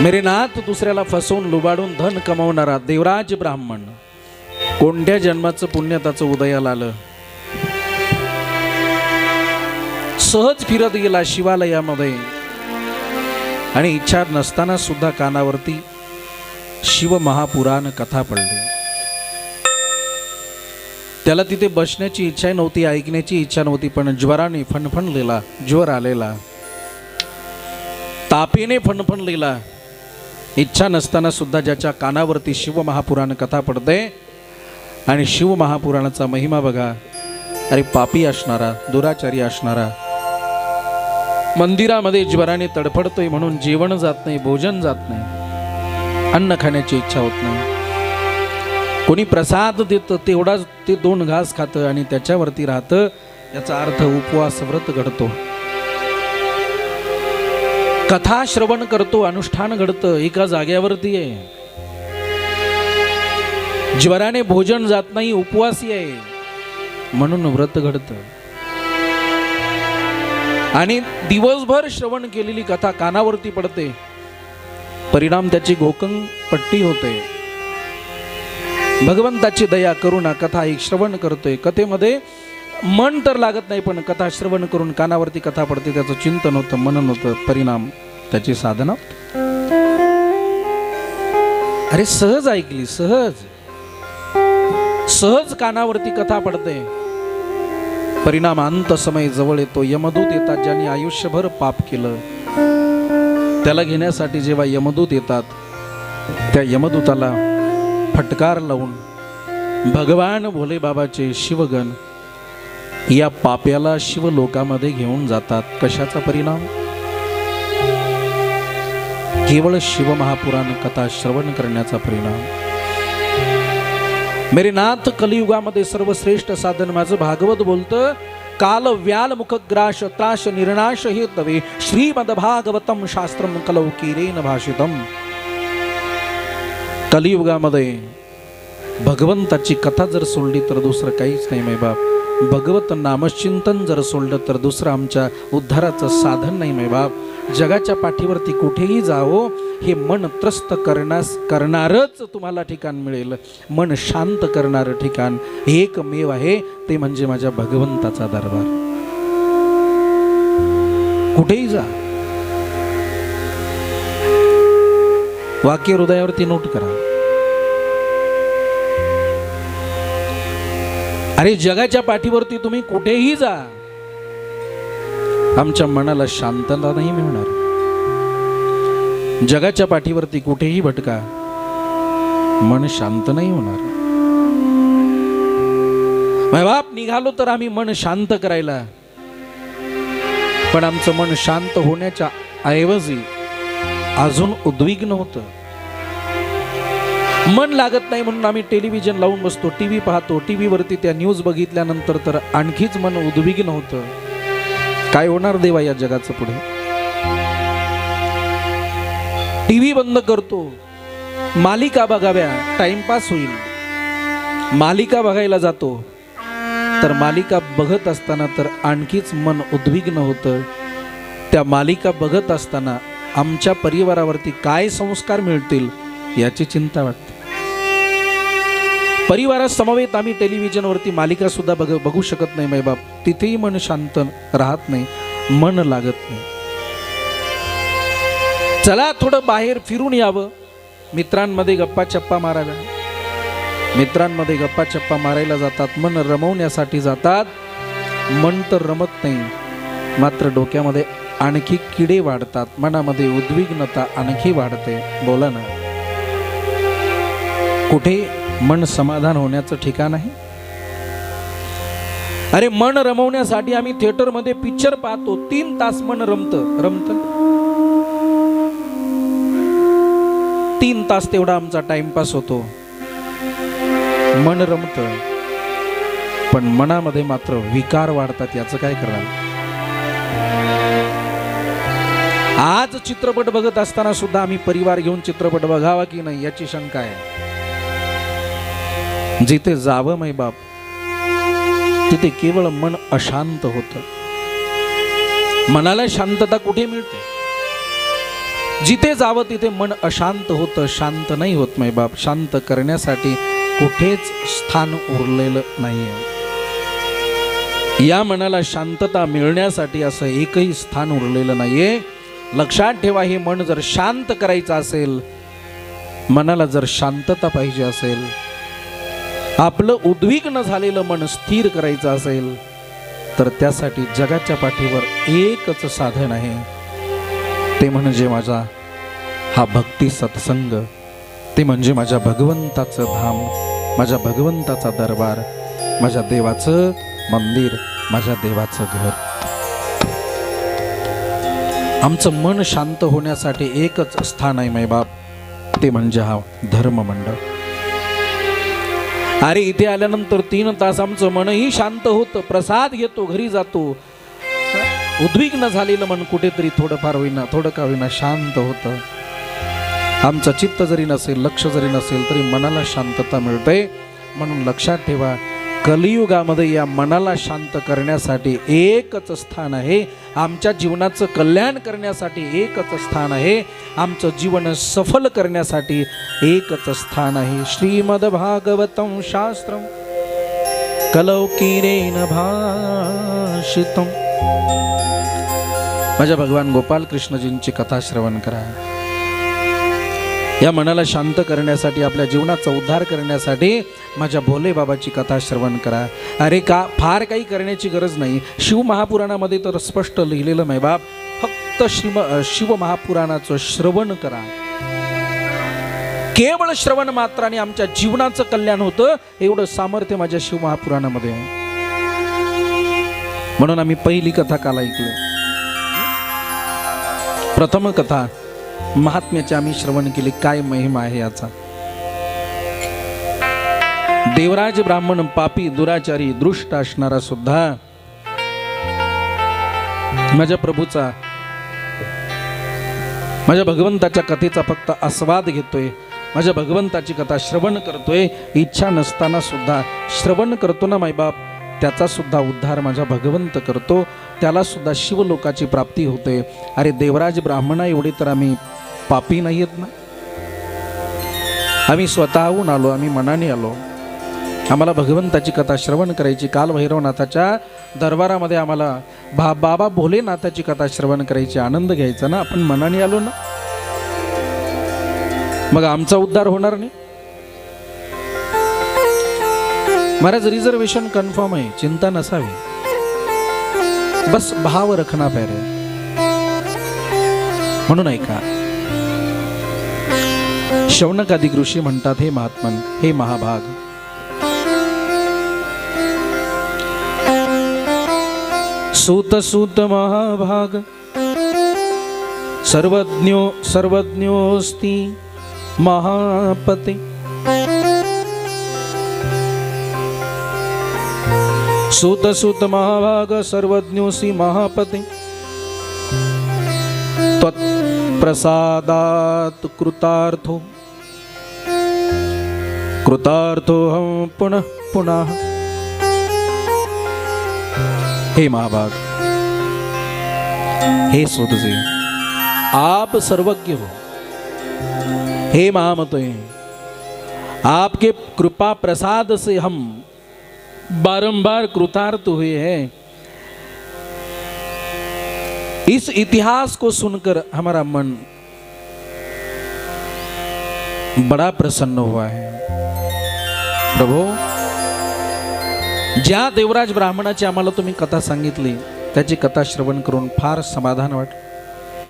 मेरे नाथ दुसऱ्याला फसवून लुबाडून धन कमवणारा देवराज ब्राह्मण. कोणत्या जन्माचं पुण्य त्याचं उदयाला आलं. सहज फिरत गेला शिवालयामध्ये. आणि इच्छा नसताना सुद्धा कानावरती शिव महापुराण कथा पडली. त्याला तिथे बसण्याची इच्छा नव्हती ऐकण्याची इच्छा नव्हती पण ज्वराने फणफणलेला ज्वर आलेला. तापेने फणफणलेला. इच्छा नसताना सुद्धा ज्याच्या कानावरती शिवमहापुराण कथा पडते आणि शिवमहापुराणाचा महिमा बघा. अरे पापी असणारा दुराचारी असणारा. मंदिरामध्ये ज्वराने तडफडतोय म्हणून जेवण जात नाही भोजन जात नाही. अन्न खाण्याची इच्छा होत नाही. कोणी प्रसाद देतं तेवढाच ते दोन घास खातं आणि त्याच्यावरती राहतं याचा अर्थ उपवास व्रत घडतो. कथा श्रवण करतो अनुष्ठान घडतं एका जाग्यावरती आहे. ज्वराने भोजन जात नाही उपवासी आहे. म्हणून व्रत घडतं. आणि दिवसभर श्रवण केलेली कथा कानावरती पडते. परिणाम त्याची गोकंग पट्टी होते. भगवंताची दया करुणा कथा एक श्रवण करतोय. कथेमध्ये मन तर लागत नाही पण कथा श्रवण करून कानावरती कथा पडते त्याचं चिंतन होतं मनन होतं परिणाम त्याची साधना. अरे सहज ऐकली सहज. सहज कानावरती कथा पडते. परिणाम अंत समय जवळ येतो यमदूत येतात ज्यांनी आयुष्यभर पाप केलं. त्याला घेण्यासाठी जेव्हा यमदूत येतात त्या यमदूताला फटकार लावून भगवान भोले बाबाचे शिवगण या पाप्याला शिवलोकामध्ये घेऊन जातात. कशाचा परिणाम? केवळ शिवमहापुराण कथा श्रवण करण्याचा परिणाम. मेरे नाथ कलियुगामध्ये सर्वश्रेष्ठ साधन माझं भागवत बोलतं. काल व्याल मुख ग्राश त्राश निर्णाश हे तवे. श्रीमद भागवतम कलौ किरेन भाषितम. कलियुगामध्ये भगवंताची कथा जर सोडली तर दुसरं काहीच नाही मै बाप भगवत नामचिंतन जर सोडलं तर दुसरं आमच्या उद्धाराचं साधन नाही मै बाप. जगाच्या पाठीवरती कुठेही जावो हे मन त्रस्त करण्यास करणारच तुम्हाला ठिकाण मिळेल. मन शांत करणारं ठिकाण एकमेव आहे ते म्हणजे माझ्या भगवंताचा दरबार. कुठेही जा. वाक्य हृदयावरती नोट करा. अरे जगाच्या पाठीवरती तुम्ही कुठेही जा. आमच्या मनाला शांतता नाही मिळणार. जगाच्या पाठीवरती कुठेही भटका. मन शांत नाही होणार. बाप निघालो तर आम्ही मन शांत करायला. पण आमचं मन शांत होण्याच्या ऐवजी अजून उद्विग्न होतं. मन लागत नाही म्हणून आम्ही टेलिव्हिजन लावून बसतो टी व्ही पाहतो. टी व्हीवरती त्या न्यूज बघितल्यानंतर तर आणखीच मन उद्विग्न होतं. काय होणार देवा या जगाचं पुढे? टी व्ही बंद करतो. मालिका बघाव्या टाइमपास होईल. मालिका बघायला जातो. तर मालिका बघत असताना तर आणखीच मन उद्विग्न होतं. त्या मालिका बघत असताना आमच्या परिवारावरती काय संस्कार मिळतील याची चिंता वाटते. परिवारासमवेत आम्ही टेलिव्हिजनवरती मालिका सुद्धा बघ बघू शकत नाही माय तिथेही मन शांत राहत नाही मन लागत नाही. चला थोडं बाहेर फिरून यावं. मित्रांमध्ये गप्पा चप्पा माराव्या मित्रांमध्ये गप्पा चप्पा मारायला जातात मन रमवण्यासाठी जातात. मन तर रमत नाही मात्र डोक्यामध्ये आणखी किडे वाढतात. मनामध्ये उद्विग्नता आणखी वाढते. बोला ना. कुठे मन समाधान होण्याचं ठिकाण आहे. अरे मन रमवण्यासाठी आम्ही थिएटरमध्ये पिक्चर पाहतो. तीन तास मन रमत. रमत? तीन तास तेवढा आमचा टाइमपास होतो. मन रमत. पण मनामध्ये मात्र विकार वाढतात याचं काय करणार आज चित्रपट बघत असताना सुद्धा आम्ही परिवार घेऊन चित्रपट बघावा की नाही याची शंका आहे. जिथे जावं मै बाप तिथे केवळ मन अशांत होत. मनाला शांतता कुठे मिळते? जिथे जावं तिथे मन अशांत होतं शांत नाही होत मै बाप. शांत करण्यासाठी कुठेच स्थान उरलेलं नाहीये. या मनाला शांतता मिळण्यासाठी असं एकही स्थान उरलेलं नाहीये. लक्षात ठेवा हे मन जर शांत करायचं असेल मनाला जर शांतता पाहिजे असेल आपलं उद्विग्न झालेलं मन स्थिर करायचं असेल तर त्यासाठी जगाच्या पाठीवर एकच साधन आहे. ते म्हणजे माझा हा भक्ती सत्संग. ते म्हणजे माझ्या भगवंताचं धाम माझ्या भगवंताचा दरबार माझ्या देवाचं मंदिर माझ्या देवाचं घर. आमचं मन शांत होण्यासाठी एकच स्थान आहे मैबाप ते म्हणजे हा धर्ममंडळ. अरे इथे आल्यानंतर तीन तास आमचं मनही शांत होतं. प्रसाद घेतो घरी जातो. उद्विग्न झालेलं मन कुठेतरी थोडंफार होईना थोडं का होईना शांत होतं. आमचं चित्त जरी नसेल लक्ष जरी नसेल तरी मनाला शांतता मिळते. म्हणून लक्षात ठेवा कलियुगामध्ये या मनाला शांत करण्यासाठी एकच स्थान आहे. आमच्या जीवनाचं कल्याण करण्यासाठी एकच स्थान आहे. आमचं जीवन सफल करण्यासाठी एकच स्थान आहे. श्रीमद भागवतम शास्त्र कलौकिरेन भाषितम. माझ्या भगवान गोपाल कृष्णजींची कथा श्रवण करा. या मनाला शांत करण्यासाठी आपल्या जीवनाचा उद्धार करण्यासाठी माझ्या भोले बाबाची कथा श्रवण करा. अरे का फार काही करण्याची गरज नाही. शिव महापुराणामध्ये तर स्पष्ट लिहिलेलं नाही बाप. फक्त शिव शिव महापुराणाचं श्रवण करा. केवळ श्रवण मात्राने आमच्या जीवनाचं कल्याण होतं एवढं सामर्थ्य माझ्या शिव महापुराणामध्ये. आहे म्हणून आम्ही पहिली कथा काल ऐकली. प्रथम कथा महात्म्याचे आम्ही श्रवण केले. काय महिमा आहे याचा? देवराज ब्राह्मण पापी दुराचारी दृष्ट असणारा सुद्धा माझ्या प्रभूचा माझ्या भगवंताच्या कथेचा फक्त आस्वाद घेतोय. माझ्या भगवंताची कथा श्रवण करतोय. इच्छा नसताना सुद्धा श्रवण करतो ना मायबाप? त्याचा सुद्धा उद्धार माझा भगवंत करतो. त्याला सुद्धा शिवलोकाची प्राप्ती होते. अरे देवराज ब्राह्मणा एवढी तर आम्ही पापी नाही आहेत ना? आम्ही स्वतःहून आलो आम्ही मनाने आलो. आम्हाला भगवंताची कथा श्रवण करायची. काल भैरवनाथाच्या दरबारामध्ये आम्हाला बा बाबा भोलेनाथाची कथा श्रवण करायची आनंद घ्यायचा ना? आपण मनाने आलो ना? मग आमचा उद्धार होणार नाही. महाराज रिझर्वेशन कन्फर्म आहे. चिंता नसावी. बस भाव रखना पैरे म्हणून ऐका. अधिक ऋषी म्हणतात हे महात्मन हे महाभाग. सूत सूत महाभाग. सर्वज्ञो सर्वज्ञोस्ती महापते. सूत सूत महाभाग सर्वज्ञोसि महापते। त्वत्प्रसादात् कृतार्थो। कृतार्थो हम पुनः पुनः। हे महाभाग। हे सूतजी आप सर्वज्ञ हो। हे महामते आपके कृपा प्रसाद से हम बारंबार कृतार्थ हुए हैं। इस इतिहास को सुनकर हमारा मन बड़ा प्रसन्न हुआ है। प्रभू ज्या देवराज ब्राह्मणाची आम्हाला तुम्ही कथा सांगितली त्याची कथा श्रवण करून फार समाधान वाट